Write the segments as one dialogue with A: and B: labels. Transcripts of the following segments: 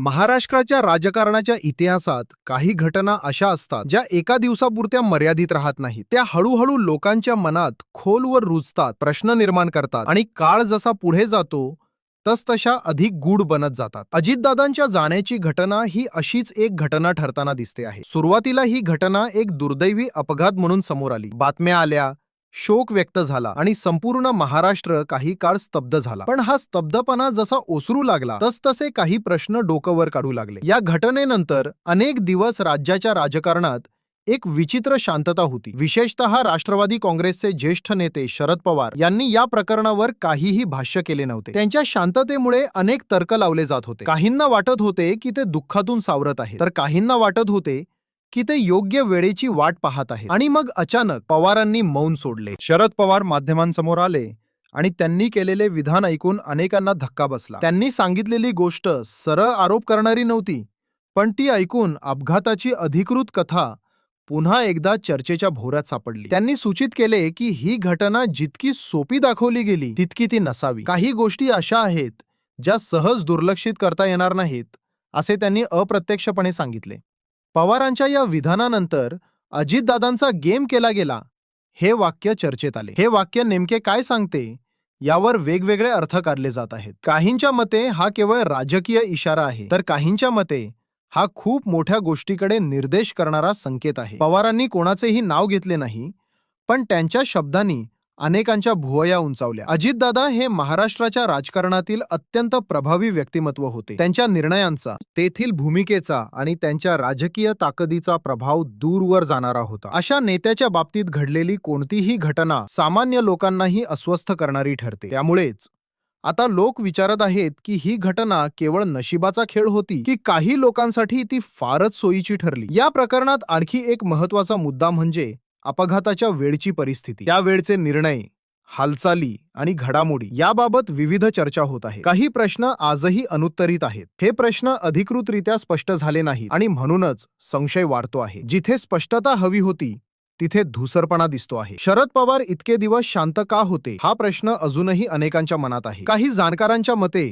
A: महाराष्ट्राच्या राजकारणाच्या इतिहासात काही घटना अशा असतात ज्या एका दिवसापुरत्या मर्यादित राहत नाहीत. त्या हळूहळू लोकांच्या मनात खोलवर रुजतात प्रश्न निर्माण करतात आणि काळ जसा पुढे जातो तसतशा अधिक गूढ बनत जातात. अजितदादांच्या जाण्याची घटना ही अशीच एक घटना ठरताना दिसते आहे. सुरुवातीला ही घटना एक दुर्दैवी अपघात म्हणून समोर आली. बातम्या आल्या शोक व्यक्त झाला आणि संपूर्ण महाराष्ट्र काही काळ स्तब्ध झाला. पण हा स्तब्धपणा जसा ओसरू लागला तसतसे काही प्रश्न डोकंवर काढू लागले. या घटनेनंतर अनेक दिवस राज्याच्या राजकारणात एक विचित्र शांतता होती. विशेषतः राष्ट्रवादी काँग्रेसचे ज्येष्ठ नेते शरद पवार यांनी या प्रकरणावर काहीही भाष्य केले नव्हते. त्यांच्या शांततेमुळे अनेक तर्क लावले जात होते. काहींना वाटत होते की ते दुःखातून सावरत आहे तर काहींना वाटत होते की ते योग्य वेळेची वाट पाहत आहे आणि मग अचानक पवारांनी मौन सोडले. शरद पवार माध्यमांसमोर आले आणि त्यांनी केलेले विधान ऐकून अनेकांना धक्का बसला. त्यांनी सांगितलेली गोष्ट सरळ आरोप करणारी नव्हती पण ती ऐकून अपघाताची अधिकृत कथा पुन्हा एकदा चर्चेच्या भोऱ्यात सापडली. त्यांनी सूचित केले की ही घटना जितकी सोपी दाखवली गेली तितकी ती नसावी. काही गोष्टी अशा आहेत ज्या सहज दुर्लक्षित करता येणार नाहीत असे त्यांनी अप्रत्यक्षपणे सांगितले. पवारांच्या या विधानानंतर अजितदादांचा गेम केला गेला हे वाक्य चर्चेत आले. हे वाक्य नेमके काय सांगते यावर वेगवेगळे अर्थ काढले जात आहेत. काहींच्या मते हा केवळ राजकीय इशारा आहे तर काहींच्या मते हा खूप मोठ्या गोष्टीकडे निर्देश करणारा संकेत आहे. पवारांनी कोणाचेही नाव घेतले नाही पण त्यांच्या शब्दांनी अनेकांच्या भुवया उंचावल्या. अजितदादा हे महाराष्ट्राच्या राजकारणातील अत्यंत प्रभावी व्यक्तिमत्व होते. त्यांच्या निर्णयांचा तेथील भूमिकेचा आणि त्यांच्या राजकीय ताकदीचा प्रभाव दूरवर जाणारा होता. अशा नेत्याच्या बाबतीत घडलेली कोणतीही घटना सामान्य लोकांनाही अस्वस्थ करणारी ठरते. त्यामुळेच आता लोक विचारत आहेत की ही घटना केवळ नशिबाचा खेळ होती की काही लोकांसाठी ती फारच सोयीची ठरली. या प्रकरणात आणखी एक महत्त्वाचा मुद्दा म्हणजे अपघाताच्या वेळची परिस्थिती त्या वेळचे निर्णय हालचाली आणि घडामोडी याबाबत विविध चर्चा होत आहे. काही प्रश्न आजही अनुत्तरित आहेत. हे प्रश्न अधिकृतरित्या स्पष्ट झाले नाहीत आणि म्हणूनच संशय वाढतो आहे. जिथे स्पष्टता हवी होती तिथे धुसरपणा दिसतो आहे. शरद पवार इतके दिवस शांत का होते? हा प्रश्न अजूनही अनेकांच्या मनात आहे. काही जाणकारांच्या मते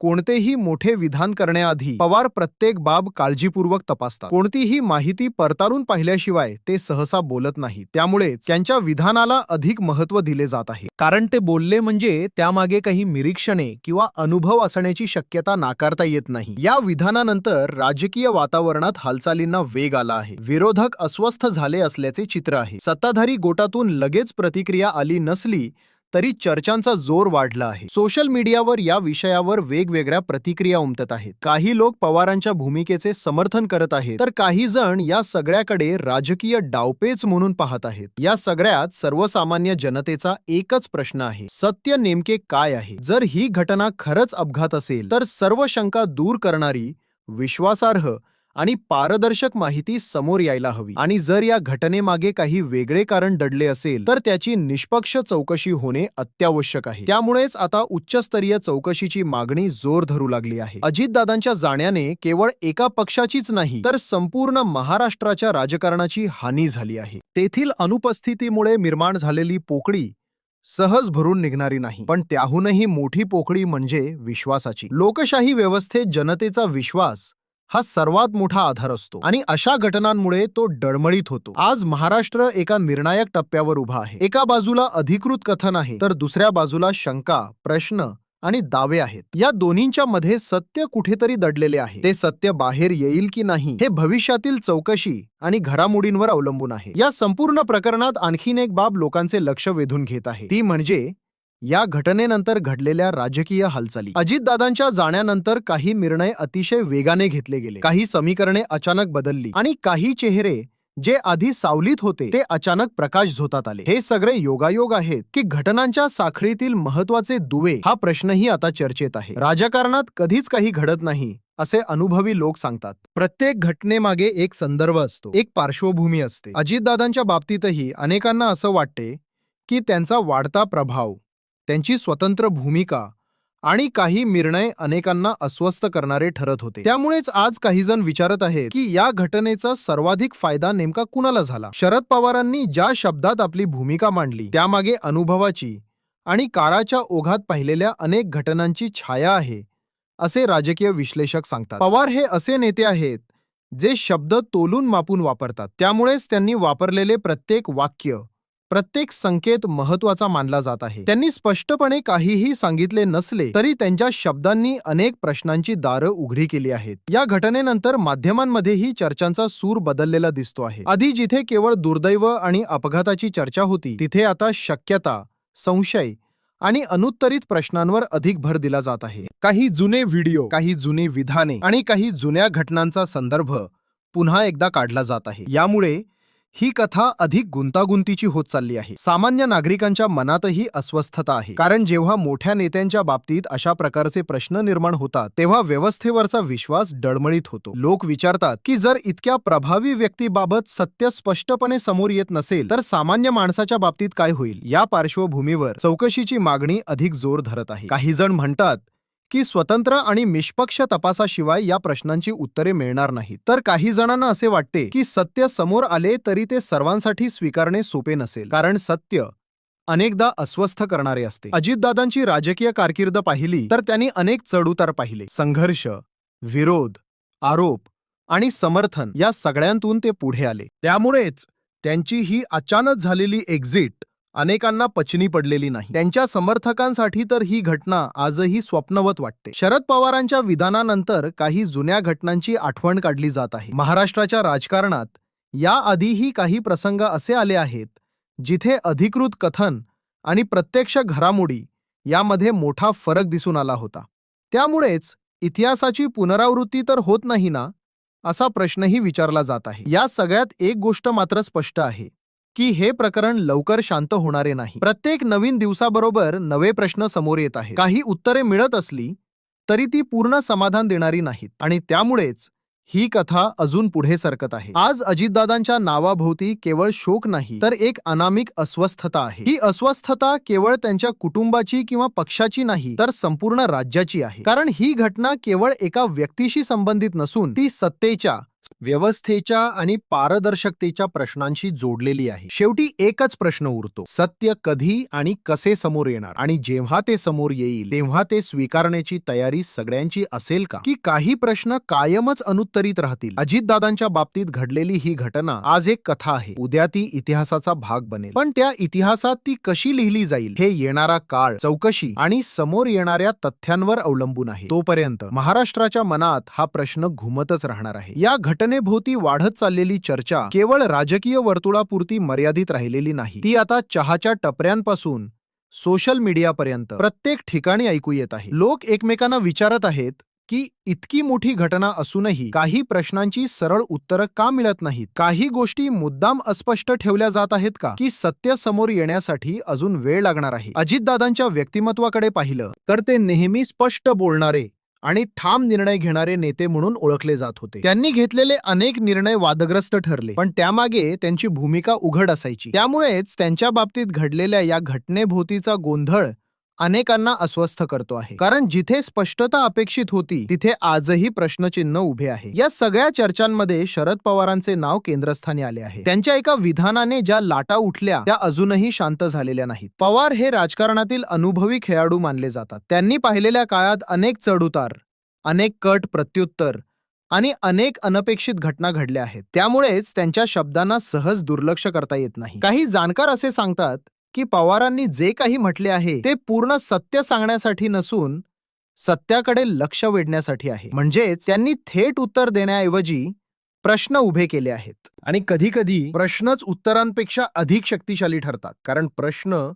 A: कोणतेही मोठे विधान करण्याआधी पवार प्रत्येक बाब काळजीपूर्वक तपासतात. कोणतीही माहिती परतारून पाहिल्याशिवाय ते सहसा बोलत नाही. त्यामुळे त्यांच्या विधानाला अधिक महत्त्व दिले जात आहे.
B: कारण ते बोलले म्हणजे त्यामागे काही निरीक्षणे किंवा अनुभव असण्याची शक्यता नाकारता येत नाही.
A: या विधानानंतर राजकीय वातावरणात हालचालींना वेग आला आहे. विरोधक अस्वस्थ झाले असल्याचे चित्र आहे. सत्ताधारी गोटातून लगेच प्रतिक्रिया आली नसली तरी चर्चांचा जोर वाढला आहे. सोशल मीडियावर या विषयावर वेगवेगळ्या प्रतिक्रिया उमटत आहेत. काही लोक पवारांच्या भूमिकेचे समर्थन करत आहेत. तर काही जण या सगळ्याकडे राजकीय डावपेच म्हणून पाहत आहेत. या सगळ्यात सर्वसामान्य जनतेचा एकच प्रश्न आहे. सत्य नेमके काय आहे? जर ही घटना खरंच अपघात असेल तर सर्व शंका दूर करणारी विश्वासार्ह आणि पारदर्शक माहिती समोर यायला हवी. आणि जर या घटनेमागे काही वेगळे कारण दडले असेल तर त्याची निष्पक्ष चौकशी होणे अत्यावश्यक आहे. त्यामुळेच आता उच्चस्तरीय चौकशीची मागणी जोर धरू लागली आहे. अजितदादांच्या जाण्याने केवळ एका पक्षाचीच नाही तर संपूर्ण महाराष्ट्राच्या राजकारणाची हानी झाली आहे. तेथील अनुपस्थितीमुळे निर्माण झालेली पोकळी सहज भरून निघणारी नाही पण त्याहूनही मोठी पोकळी म्हणजे विश्वासाची. लोकशाही व्यवस्थेत जनतेचा विश्वास हा सर्वात मोठा आधार असतो आणि अशा घटनांमुळे तो डळमळीत होतो. आज महाराष्ट्र एका निर्णायक टप्प्यावर उभा आहे. एका बाजूला अधिकृत कथन आहे तर दुसऱ्या बाजूला शंका प्रश्न आणि दावे आहेत. या दोन्हींच्या मध्ये सत्य कुठेतरी दडलेले आहे. ते सत्य बाहेर येईल की नाही हे भविष्यातील चौकशी आणि घडामोडींवर अवलंबून आहे. या संपूर्ण प्रकरणात आणखीन एक बाब लोकांचे लक्ष वेधून घेत आहे. ती म्हणजे या घटनेनंतर घडलेल्या राजकीय हालचाली. अजितदादांच्या जाण्यानंतर काही निर्णय अतिशय वेगाने घेतले गेले. काही समीकरणे अचानक बदलली आणि काही चेहरे जे आधी सावलीत होते ते अचानक प्रकाश झोतात आले. हे सगळे योगायोग आहेत की घटनांच्या साखळीतील महत्त्वाचे दुवे हा प्रश्नही आता चर्चेत आहे. राजकारणात कधीच काही घडत नाही असे अनुभवी लोक सांगतात. प्रत्येक घटनेमागे एक संदर्भ असतो एक पार्श्वभूमी असते. अजितदादांच्या बाबतीतही अनेकांना असं वाटते की त्यांचा वाढता प्रभाव त्यांची स्वतंत्र भूमिका आणि काही निर्णय अनेकांना अस्वस्थ करणारे ठरत होते. त्यामुळेच आज काही जण विचारत आहेत की या घटनेचा सर्वाधिक फायदा नेमका कुणाला झाला? शरद पवारांनी ज्या शब्दात आपली भूमिका मांडली त्यामागे अनुभवाची आणि काळाच्या ओघात पाहिलेल्या अनेक घटनांची छाया आहे असे राजकीय विश्लेषक सांगतात. पवार हे असे नेते आहेत जे शब्द तोलून मापून वापरतात. त्यामुळेच त्यांनी वापरलेले प्रत्येक वाक्य प्रत्येक संकेत महत्त्वाचा मानला जात आहे. त्यांनी स्पष्टपणे काहीही सांगितले नसले तरी त्यांच्या शब्दांनी अनेक प्रश्नांची दारं उघडी केली आहेत. या घटनेनंतर माध्यमांमध्येही चर्चांचा सूर बदललेला दिसतो आहे. आधी जिथे केवळ दुर्दैव आणि अपघाताची चर्चा होती तिथे आता शक्यता संशय आणि अनुत्तरित प्रश्नांवर अधिक भर दिला जात आहे. काही जुने व्हिडिओ काही जुने विधाने आणि काही जुन्या घटनांचा संदर्भ पुन्हा एकदा काढला जात आहे. यामुळे ही कथा अधिक गुंतागुंतीची होत चालली आहे. सामान्य नागरिकांच्या मनातही अस्वस्थता आहे. कारण जेव्हा मोठ्या नेत्यांच्या बाबतीत अशा प्रकारचे प्रश्न निर्माण होतात तेव्हा व्यवस्थेवरचा विश्वास डळमळीत होतो. लोक विचारतात की जर इतक्या प्रभावी व्यक्तीबाबत सत्य स्पष्टपणे समोर येत नसेल तर सामान्य माणसाच्या बाबतीत काय होईल? या पार्श्वभूमीवर चौकशीची मागणी अधिक जोर धरत आहे. काही जण म्हणतात की स्वतंत्र आणि निष्पक्ष तपासाशिवाय या प्रश्नांची उत्तरे मिळणार नाहीत. तर काही जणांना असे वाटते की सत्य समोर आले तरी ते सर्वांसाठी स्वीकारणे सोपे नसेल. कारण सत्य अनेकदा अस्वस्थ करणारे असते. अजितदादांची राजकीय कारकीर्द पाहिली तर त्यांनी अनेक चढउतार पाहिले. संघर्ष विरोध आरोप आणि समर्थन या सगळ्यांतून ते पुढे आले. त्यामुळेच त्यांची ही अचानक झालेली एक्झिट अनेकांना पचनी पडलेली नाही. त्यांच्या समर्थकांसाठी तर ही घटना आजही स्वप्नवत वाटते. शरद पवारांच्या विधानानंतर काही जुन्या घटनांची आठवण काढली जात आहे. महाराष्ट्राच्या राजकारणात याआधीही काही प्रसंग असे आले आहेत जिथे अधिकृत कथन आणि प्रत्यक्ष घडामोडी यामध्ये मोठा फरक दिसून आला होता. त्यामुळेच इतिहासाची पुनरावृत्ती तर होत नाही ना असा प्रश्नही विचारला जात आहे. या सगळ्यात एक गोष्ट मात्र स्पष्ट आहे. की हे प्रकरण लवकर शांत होणारे नाही. प्रत्येक नवीन दिवसाबरोबर नवे प्रश्न समोर येत आहेत. काही उत्तरे मिळत असली तरी ती पूर्ण समाधान देणारी नाहीत. आणि त्यामुळेच ही कथा अजून पुढे सरकत आहे. आज अजितदादांच्या नावाभोवती केवळ शोक नाही तर एक अनामिक अस्वस्थता आहे. ही अस्वस्थता केवळ त्यांच्या कुटुंबाची किंवा पक्षाची नाही तर संपूर्ण राज्याची आहे. कारण ही घटना केवळ एका व्यक्तीशी संबंधित नसून ती सत्तेच्या व्यवस्थेच्या आणि पारदर्शकतेच्या प्रश्नांशी जोडलेली आहे. शेवटी एकच प्रश्न उरतो. सत्य कधी आणि कसे समोर येणार? आणि जेव्हा ते समोर येईल तेव्हा ते स्वीकारण्याची तयारी सगळ्यांची असेल का? की काही प्रश्न कायमच अनुत्तरित राहतील? अजितदादांच्या बाबतीत घडलेली ही घटना आज एक कथा आहे. उद्या ती इतिहासाचा भाग बनेल. पण त्या इतिहासात ती कशी लिहिली जाईल? हे येणारा काळ चौकशी आणि समोर येणाऱ्या तथ्यांवर अवलंबून आहे. तोपर्यंत महाराष्ट्राच्या मनात हा प्रश्न घुमतच राहणार आहे. या घटनेभोवती वाढत चाललेली चर्चा केवळ राजकीय वर्तुळापुरती मर्यादित राहिलेली नाही. ती आता चहाच्या टपऱ्यांपासून सोशल मीडियापर्यंत प्रत्येक ठिकाणी ऐकू येत आहे. लोक एकमेकांना विचारत आहेत की इतकी मोठी घटना असूनही काही प्रश्नांची सरळ उत्तरं का मिळत नाहीत? काही गोष्टी मुद्दाम अस्पष्ट ठेवल्या जात आहेत का? की सत्य समोर येण्यासाठी अजून वेळ लागणार आहे? अजितदादांच्या व्यक्तिमत्वाकडे पाहिलं तर ते नेहमी स्पष्ट बोलणारे आणि ठाम निर्णय घेणारे नेते म्हणून ओळखले जात होते. त्यांनी घेतलेले अनेक निर्णय वादग्रस्त ठरले पण त्यामागे त्यांची भूमिका उघड असायची. त्यामुळेच त्यांच्या बाबतीत घडलेल्या या घटनेभोवतीचा गोंधळ अनेकांना अस्वस्थ करतो आहे. कारण जिथे स्पष्टता अपेक्षित होती तिथे आजही प्रश्नचिन्ह उभे आहे. या सगळ्या चर्चांमध्ये शरद पवारांचे नाव केंद्रस्थानी आले आहे. त्यांच्या एका विधानाने ज्या लाटा उठल्या त्या अजूनही शांत झालेल्या नाहीत. पवार हे राजकारणातील अनुभवी खेळाडू मानले जातात. त्यांनी पाहिलेल्या काळात अनेक चढउतार अनेक कट प्रत्युत्तर आणि अनेक अनपेक्षित घटना घडल्या आहेत. त्यामुळेच त्यांच्या शब्दांना सहज दुर्लक्ष करता येत नाही. काही जाणकार असे सांगतात की पवारांनी जे काही म्हटले आहे ते पूर्ण सत्य सांगण्यासाठी नसून सत्याकडे लक्ष वेधण्यासाठी आहे. म्हणजेच त्यांनी थेट उत्तर देण्याऐवजी प्रश्न उभे केले आहेत. आणि कधी कधी प्रश्नच उत्तरांपेक्षा अधिक शक्तिशाली ठरतात. कारण प्रश्न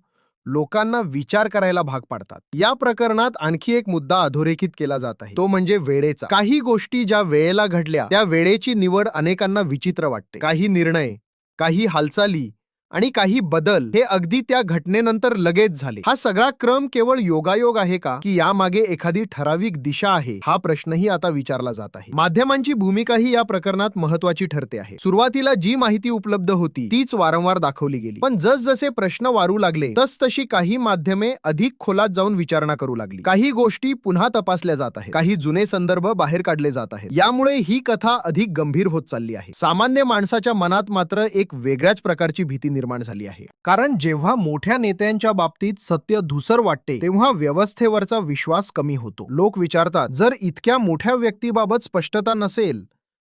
A: लोकांना विचार करायला भाग पाडतात. या प्रकरणात आणखी एक मुद्दा अधोरेखित केला जात आहे. तो म्हणजे वेळेचा. काही गोष्टी ज्या वेळेला घडल्या त्या वेळेची निवड अनेकांना विचित्र वाटते. काही निर्णय काही हालचाली आणि काही बदल हे अगदी त्या घटनेनंतर लगेच झाले. हा सगळा क्रम केवळ योगायोग आहे का? की यामागे एखादी ठराविक दिशा आहे? हा प्रश्नही आता विचारला जात आहे. माध्यमांची भूमिकाही या प्रकरणात महत्वाची ठरते आहे. सुरुवातीला जी माहिती उपलब्ध होती तीच वारंवार दाखवली गेली. पण जसजसे प्रश्न वारू लागले तसतशी काही माध्यमे अधिक खोलात जाऊन विचारणा करू लागली. काही गोष्टी पुन्हा तपासल्या जात आहेत. काही जुने संदर्भ बाहेर काढले जात आहेत. यामुळे ही कथा अधिक गंभीर होत चालली आहे. सामान्य माणसाच्या मनात मात्र एक वेगळ्याच प्रकारची भीती निर्माण झाली आहे. कारण जेव्हा मोठ्या नेत्यांच्या बाबतीत सत्य धुसर वाटते तेव्हा व्यवस्थेवरचा विश्वास कमी होतो. लोक विचारतात जर इतक्या मोठ्या व्यक्तीबाबत स्पष्टता नसेल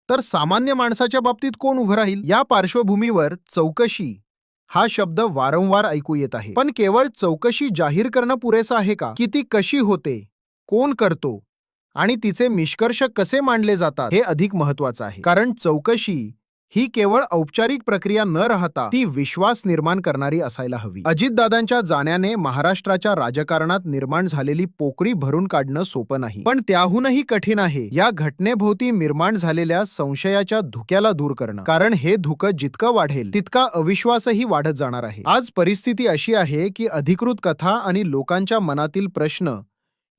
A: तर सामान्य माणसाच्या बाबतीत कोण उभं राहील? या पार्श्वभूमीवर चौकशी हा शब्द वारंवार ऐकू येत आहे. पण केवळ चौकशी जाहीर करणं पुरेसं आहे का? की ती कशी होते? कोण करतो? आणि तिचे निष्कर्ष कसे मांडले जातात? हे अधिक महत्वाचं आहे. कारण चौकशी ही केवळ औपचारिक प्रक्रिया न राहता ती विश्वास निर्माण करणारी असायला हवी. अजितदादांच्या जाण्याने महाराष्ट्राच्या राजकारणात निर्माण झालेली पोकळी भरून काढणं सोपं नाही. पण त्याहूनही कठीण आहे या घटनेभोवती निर्माण झालेल्या संशयाच्या धुक्याला दूर करणं. कारण हे धुकं जितकं वाढेल तितका अविश्वासही वाढत जाणार आहे. आज परिस्थिती अशी आहे की अधिकृत कथा आणि लोकांच्या मनातील प्रश्न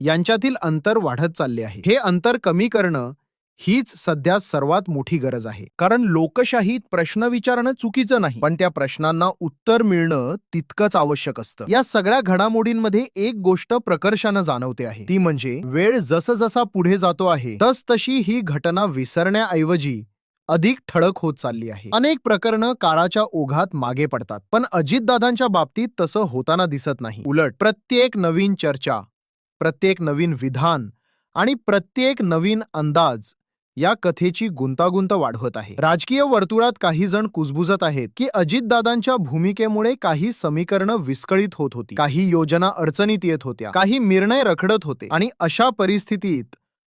A: यांच्यातील अंतर वाढत चालले आहे. हे अंतर कमी करणं हीच सध्या सर्वात मोठी गरज आहे. कारण लोकशाहीत प्रश्न विचारणं चुकीचं नाही. पण त्या प्रश्नांना उत्तर मिळणं तितकंच आवश्यक असतं. या सगळ्या घडामोडींमध्ये एक गोष्ट प्रकर्षानं जाणवते आहे. ती म्हणजे वेळ जसं जसा पुढे जातो आहे तस तशी ही घटना विसरण्याऐवजी अधिक ठळक होत चालली आहे. अनेक प्रकरणं काळाच्या ओघात मागे पडतात पण अजितदादांच्या बाबतीत तसं होताना दिसत नाही. उलट प्रत्येक नवीन चर्चा प्रत्येक नवीन विधान आणि प्रत्येक नवीन अंदाज या कथेची गुंतागुंत वाढवत आहे. राजकीय वर्तुळात काही जण कुजबुजत आहेत की अजितदादांच्या भूमिकेमुळे काही समीकरणं विस्कळीत होत होती. काही योजना अडचणीत येत होत्या. काही निर्णय रखडत होते. आणि अशा परिस्थितीत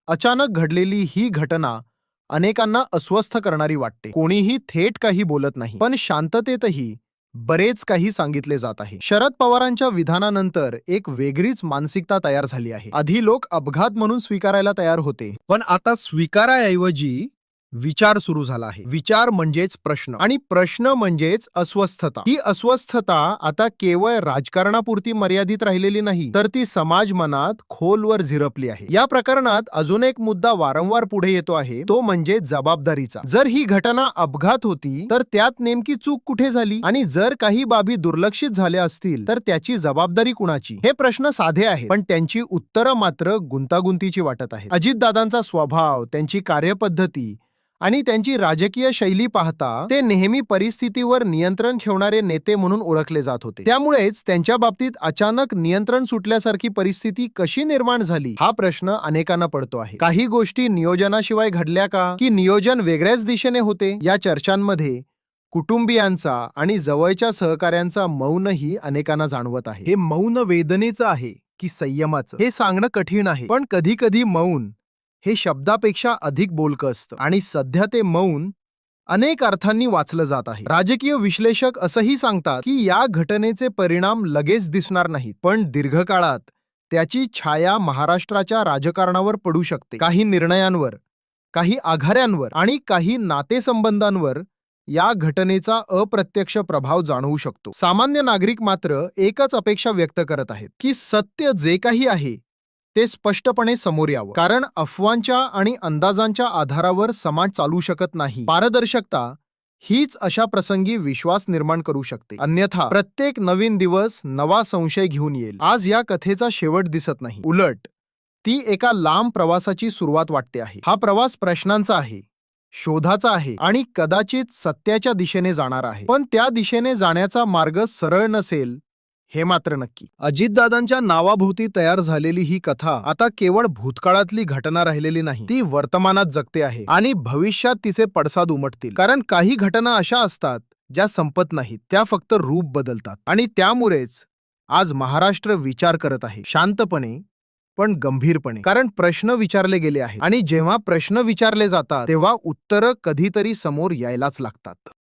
A: अचानक घडलेली ही घटना अनेकांना अस्वस्थ करणारी वाटते. कोणीही थेट काही बोलत नाही. पण शांततेतही बरेच काही सांगितले जात आहे. शरद पवारांच्या विधानानंतर एक वेगळीच मानसिकता तयार झाली आहे. आधी लोक अपघात म्हणून स्वीकारायला तयार होते. पण आता स्वीकाराऐवजी विचार सुरू झाला आहे. विचार म्हणजेच प्रश्न आणि प्रश्न म्हणजेच अस्वस्थता. ही अस्वस्थता आता केवळ राजकारणापुरती मर्यादित राहिलेली नाही तर ती समाज मनात खोलवर झिरपली आहे. या प्रकरणात अजून एक मुद्दा वारंवार पुढे येतो आहे तो म्हणजे जबाबदारीचा. जर ही घटना अपघात होती तर त्यात नेमकी चूक कुठे झाली? आणि जर काही बाबी दुर्लक्षित झाल्या असतील तर त्याची जबाबदारी कुणाची? हे प्रश्न साधे आहेत पण त्यांची उत्तरं मात्र गुंतागुंतीची वाटत आहे अजितदादांचा स्वभाव त्यांची कार्यपद्धती आणि त्यांची राजकीय शैली पाहता ते नेहमी परिस्थितीवर नियंत्रण ठेवणारे नेते म्हणून ओळखले जात होते. त्यामुळेच त्यांच्या बाबतीत अचानक नियंत्रण सुटल्यासारखी परिस्थिती कशी निर्माण झाली हा प्रश्न अनेकांना पडतो आहे. काही गोष्टी नियोजनाशिवाय घडल्या का? की नियोजन वेगळ्याच दिशेने होते? या चर्चांमध्ये कुटुंबियांचा आणि जवळच्या सहकाऱ्यांचा मौनही अनेकांना जाणवत आहे. हे मौन वेदनेचं आहे की संयमाचं. हे सांगणं कठीण आहे. पण कधी कधी मौन हे शब्दापेक्षा अधिक बोलकं असतं. आणि सध्या ते मौन अनेक अर्थांनी वाचलं जात आहे. राजकीय विश्लेषक असंही सांगतात की या घटनेचे परिणाम लगेच दिसणार नाहीत पण दीर्घकाळात त्याची छाया महाराष्ट्राच्या राजकारणावर पडू शकते. काही निर्णयांवर काही आघाड्यांवर आणि काही नातेसंबंधांवर या घटनेचा अप्रत्यक्ष प्रभाव जाणवू शकतो. सामान्य नागरिक मात्र एकच अपेक्षा व्यक्त करत आहेत की सत्य जे काही आहे ते स्पष्टपणे समोर यावं. कारण अफवांच्या आणि अंदाजांच्या आधारावर समाज चालू शकत नाही. पारदर्शकता हीच अशा प्रसंगी विश्वास निर्माण करू शकते. अन्यथा प्रत्येक नवीन दिवस नवा संशय घेऊन येईल. आज या कथेचा शेवट दिसत नाही. उलट ती एका लांब प्रवासाची सुरुवात वाटते आहे. हा प्रवास प्रश्नांचा आहे शोधाचा आहे आणि कदाचित सत्याच्या दिशेने जाणार आहे. पण त्या दिशेने जाण्याचा मार्ग सरळ नसेल हे मात्र नक्की. अजितदादांच्या नावाभोवती तयार झालेली ही कथा आता केवळ भूतकाळातली घटना राहिलेली नाही ती वर्तमानात जगते आहे आणि भविष्यात तिचे पडसाद उमटतील. कारण काही घटना अशा असतात ज्या संपत नाहीत त्या फक्त रूप बदलतात आणि त्यामुळेच आज महाराष्ट्र विचार करत आहे शांतपणे पण गंभीरपणे. कारण प्रश्न विचारले गेले आहेत आणि जेव्हा प्रश्न विचारले जातात तेव्हा उत्तरं कधीतरी समोर यायलाच लागतात.